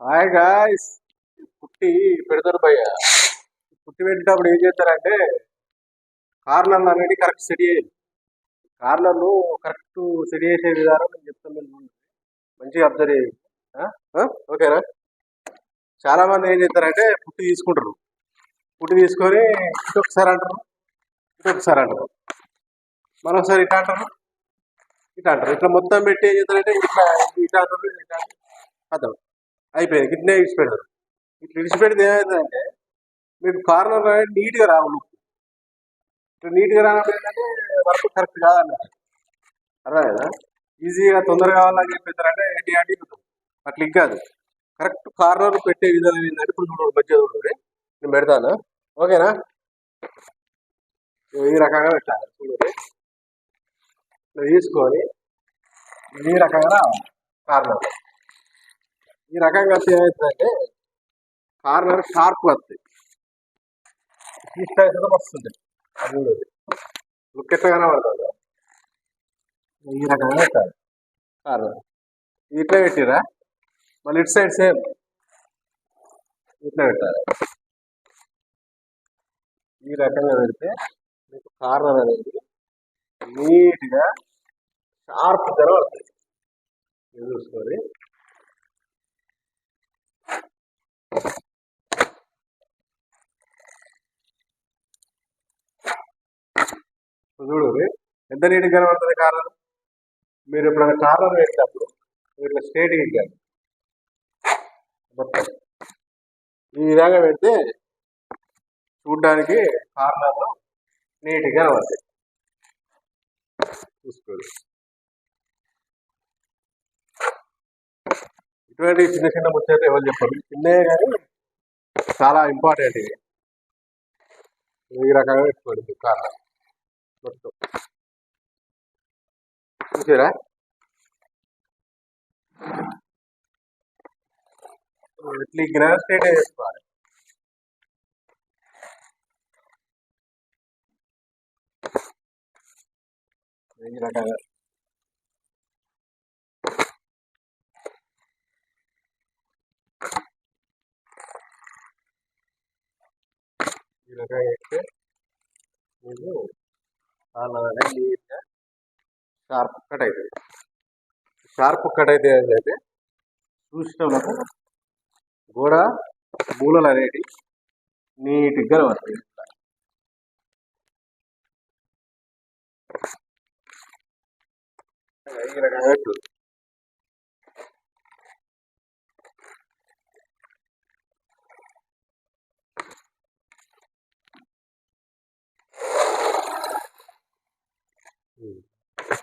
Hi guys పుట్టి పెడతారు భయ్య. పుట్టి పెట్టేటప్పుడు ఏం చేస్తారంటే కార్నర్లు అనేది కరెక్ట్ సెట్ చేయాలి కార్నర్లు కరెక్ట్ సెట్ చేసే విధానం నేను చెప్తాను మీరు. మంచిగా అబ్జర్వ్ చేయండి? ఆ? ఓకేనా చాలా మంది ఏం చేస్తారంటే పుట్టి తీసుకుంటారు. పుట్టి తీసుకొని ఇటు ఒకసారి అంటారు. ఒకసారి అంటారు. మరొకసారి ఇట్లా అంటారు. ఇట్లా అంటారు. ఇట్లా మొత్తం పెట్టి ఏం చేస్తారంటే ఇట్లా ఇట్లా అంటారు ఇట్లా అంటారు. అర్థం. అయిపోయింది. కిడ్నీ ఇడిచి పెడతారు ఇట్లా ఇడిచి పెడితే ఏమైందంటే మీకు కార్నర్ అనేది నీట్గా రావు లుక్ ఇట్లా నీట్గా రావడం ఏంటంటే వర్క్ కరెక్ట్ కాదన్నమాట కదా ఈజీగా తొందరగా కావాలని చెప్పేస్తారంటే ఏంటి అంటే అట్లా ఇంకా కాదు. కరెక్ట్ కార్నర్ పెట్టే విధానం ఏంటంటే ఇప్పుడు చూడండి మధ్య చూడండి నేను పెడతాను? ఓకేనా? ఈ రకంగా పెట్టాలి. చూడండి తీసుకొని ఈ రకంగా రావాలి. కార్నర్. ఈ రకంగా ఏమవుతుందంటే కార్నర్ షార్ప్ వస్తాయి ఈ వస్తుంది. అది కూడా. లుక్ ఎట్లా కనబడుతుంది ఈ రకంగా పెట్టాలి కార్నర్. ఇట్లా పెట్టిరా? మళ్ళీ ఇటు సైడ్ సేమ్ ఇట్లా పెట్టాలి. ఈ రకంగా పెడితే మీకు కార్నర్ అనేది నీట్గా షార్ప్ కనబడుతుంది చూసుకొని చూడు ఎంత నీట్గా కనబడుతుంది కార్నర్ మీరు ఎప్పుడైనా కార్నర్ పెట్టినప్పుడు మీరు ఇట్లా స్ట్రేట్గా ఇచ్చారు మొత్తం. ఈ విధంగా పెడితే చూడ్డానికి కార్నర్లో నీట్గా కనబడతాయి. చూసుకోండి ఇటువంటి చిన్న చిన్న ముచ్చట ఎవరు చెప్పరు. చిన్నదే కానీ చాలా ఇంపార్టెంట్ ఇది. ఈ రకంగా పెట్టుకోండి దుకాణం మొత్తం. చూసారా? ఇట్లా గ్రాస్టేట్ స్ట్రేట్ చేసుకోవాలి. ఈ రకంగా. ఈ రకంగా వేస్తే మీకు చాలా నీట్గా షార్ప్ కట్ అవుతుంది షార్ప్ కట్ అయితే ఏంటంటే చూసినప్పుడు గోడ మూలలు అనేవి నీట్గా వస్తాయి ఈ రకంగా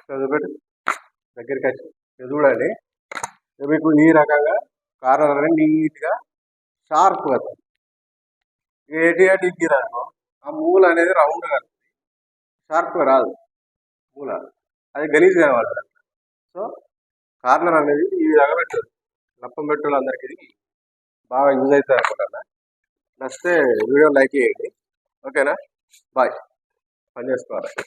పెట్టు. దగ్గరికి వచ్చి ఇది మీకు ఈ రకంగా కార్నర్ అనేది నీట్గా షార్ప్ వస్తుంది ఏటి అటు ఆ మూల అనేది రౌండ్ వస్తుంది. షార్ప్గా రాదు. మూల. అది గలీజ్ కావాలి. సో కార్నర్ అనేది ఈ విధంగా పెట్టారు. లప్పం పెట్టాలి అందరికీ బాగా యూజ్ అవుతుంది అనుకుంటున్నా. నచ్చితే వీడియో లైక్ చేయండి. ఓకేనా? బాయ్. పని చేసుకోవాలి.